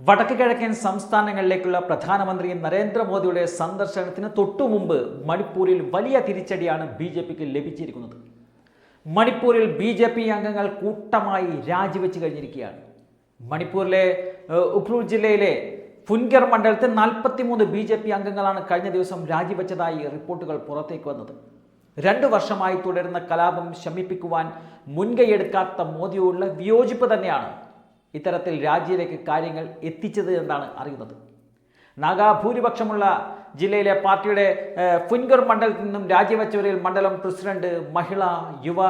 വടക്ക് കിഴക്കൻ സംസ്ഥാനങ്ങളിലേക്കുള്ള പ്രധാനമന്ത്രി നരേന്ദ്രമോദിയുടെ സന്ദർശനത്തിന് തൊട്ടുമുമ്പ് മണിപ്പൂരിൽ വലിയ തിരിച്ചടിയാണ് ബി ജെ പിക്ക് ലഭിച്ചിരിക്കുന്നത്. മണിപ്പൂരിൽ ബി ജെ പി അംഗങ്ങൾ കൂട്ടമായി രാജിവെച്ച് കഴിഞ്ഞിരിക്കുകയാണ്. മണിപ്പൂരിലെ ഏഹ്, ജില്ലയിലെ ഫുൻഗർ മണ്ഡലത്തിൽ നാൽപ്പത്തിമൂന്ന് ബി ജെ പി അംഗങ്ങളാണ് കഴിഞ്ഞ ദിവസം രാജിവെച്ചതായി റിപ്പോർട്ടുകൾ പുറത്തേക്ക് വന്നത്. രണ്ടു വർഷമായി തുടരുന്ന കലാപം ശമിപ്പിക്കുവാൻ മുൻകൈയെടുക്കാത്ത മോദിയോടുള്ള വിയോജിപ്പ് തന്നെയാണ് ഇത്തരത്തിൽ രാജ്യയിലേക്ക് കാര്യങ്ങൾ എത്തിച്ചത് എന്നാണ് അറിയുന്നത്. നാഗാഭൂരിപക്ഷമുള്ള ജില്ലയിലെ പാർട്ടിയുടെ ഫുൻഗർ മണ്ഡലത്തിൽ നിന്നും രാജിവെച്ചവരിൽ മണ്ഡലം പ്രസിഡന്റ് മഹിള യുവ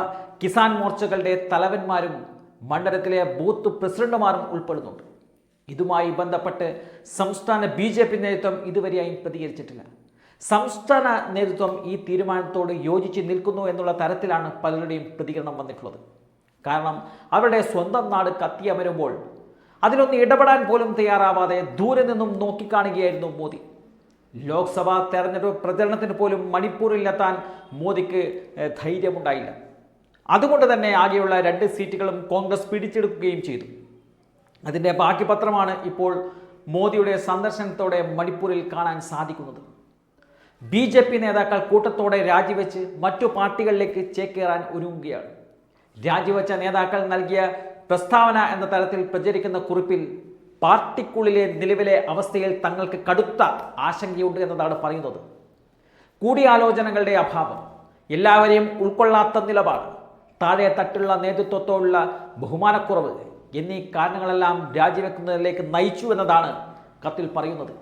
കിസാൻ മോർച്ചകളുടെ തലവന്മാരും മണ്ഡലത്തിലെ ബൂത്ത് പ്രസിഡന്റുമാരും ഉൾപ്പെടുന്നുണ്ട്. ഇതുമായി ബന്ധപ്പെട്ട് സംസ്ഥാന ബി ജെ പി നേതൃത്വം ഇതുവരെയായും പ്രതികരിച്ചിട്ടില്ല. സംസ്ഥാന നേതൃത്വം ഈ തീരുമാനത്തോട് യോജിച്ച് നിൽക്കുന്നു എന്നുള്ള തരത്തിലാണ് പലരുടെയും പ്രതികരണം വന്നിട്ടുള്ളത്. കാരണം അവരുടെ സ്വന്തം നാട് കത്തിയമരുമ്പോൾ അതിലൊന്ന് ഇടപെടാൻ പോലും തയ്യാറാവാതെ ദൂരെ നിന്നും നോക്കിക്കാണുകയായിരുന്നു മോദി. ലോക്സഭാ തെരഞ്ഞെടുപ്പ് പ്രചരണത്തിന് പോലും മണിപ്പൂരിലെത്താൻ മോദിക്ക് ധൈര്യമുണ്ടായില്ല. അതുകൊണ്ട് തന്നെ ആകെയുള്ള രണ്ട് സീറ്റുകളും കോൺഗ്രസ് പിടിച്ചെടുക്കുകയും ചെയ്തു. അതിന്റെ ബാക്കി പത്രമാണ് ഇപ്പോൾ മോദിയുടെ സന്ദർശനത്തോടെ മണിപ്പൂരിൽ കാണാൻ സാധിക്കുന്നത്. ബി നേതാക്കൾ കൂട്ടത്തോടെ രാജിവെച്ച് മറ്റു പാർട്ടികളിലേക്ക് ചേക്കേറാൻ ഒരുങ്ങുകയാണ്. രാജിവെച്ച നേതാക്കൾ നൽകിയ പ്രസ്താവന എന്ന തരത്തിൽ പ്രചരിക്കുന്ന കുറിപ്പിൽ പാർട്ടിക്കുള്ളിലെ നിലവിലെ അവസ്ഥയിൽ തങ്ങൾക്ക് കടുത്ത ആശങ്കയുണ്ട് എന്നതാണ് പറയുന്നത്. കൂടിയാലോചനകളുടെ അഭാവം എല്ലാവരെയും ഉൾക്കൊള്ളാത്ത നിലപാട് താഴെ തട്ടുള്ള നേതൃത്വത്തോടുള്ള ബഹുമാനക്കുറവ് എന്നീ കാരണങ്ങളെല്ലാം രാജിവെക്കുന്നതിലേക്ക് നയിച്ചു എന്നതാണ് കത്തിൽ പറയുന്നത്.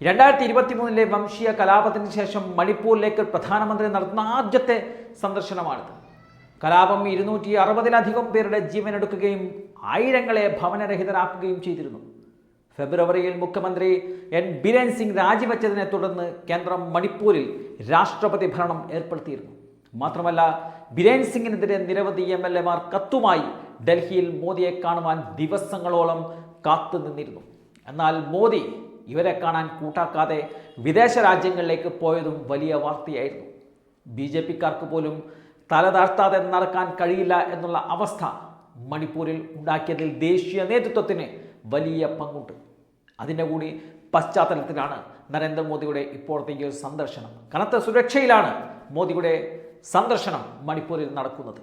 രണ്ടായിരത്തി ഇരുപത്തി മൂന്നിലെ വംശീയ കലാപത്തിന് ശേഷം മണിപ്പൂരിലേക്ക് പ്രധാനമന്ത്രി നടത്തുന്ന ആദ്യത്തെ സന്ദർശനമാണിത്. കലാപം ഇരുന്നൂറ്റി അറുപതിലധികം പേരുടെ ജീവനെടുക്കുകയും ആയിരങ്ങളെ ഭവനരഹിതരാക്കുകയും ചെയ്തിരുന്നു. ഫെബ്രുവരിയിൽ മുഖ്യമന്ത്രി എൻ. ബിരൻ സിംഗ് രാജിവെച്ചതിനെ തുടർന്ന് കേന്ദ്രം മണിപ്പൂരിൽ രാഷ്ട്രപതി ഭരണം ഏർപ്പെടുത്തിയിരുന്നു. മാത്രമല്ല ബിരേൻ സിംഗിനെതിരെ നിരവധി എം എൽ എമാർ കത്തുമായി ഡൽഹിയിൽ മോദിയെ കാണുവാൻ ദിവസങ്ങളോളം കാത്തു നിന്നിരുന്നു. എന്നാൽ മോദി ഇവരെ കാണാൻ കൂട്ടാക്കാതെ വിദേശ രാജ്യങ്ങളിലേക്ക് പോയതും വലിയ വാർത്തയായിരുന്നു. ബി ജെ പിക്കാർക്ക് പോലും തല താഴ്ത്താതെ നടക്കാൻ കഴിയില്ല എന്നുള്ള അവസ്ഥ മണിപ്പൂരിൽ ഉണ്ടാക്കിയതിൽ ദേശീയ നേതൃത്വത്തിന് വലിയ പങ്കുണ്ട്. അതിന്റെ കൂടി പശ്ചാത്തലത്തിലാണ് നരേന്ദ്രമോദിയുടെ ഇപ്പോഴത്തെ ഈ സന്ദർശനം. കനത്ത സുരക്ഷയിലാണ് മോദിയുടെ സന്ദർശനം മണിപ്പൂരിൽ നടക്കുന്നത്.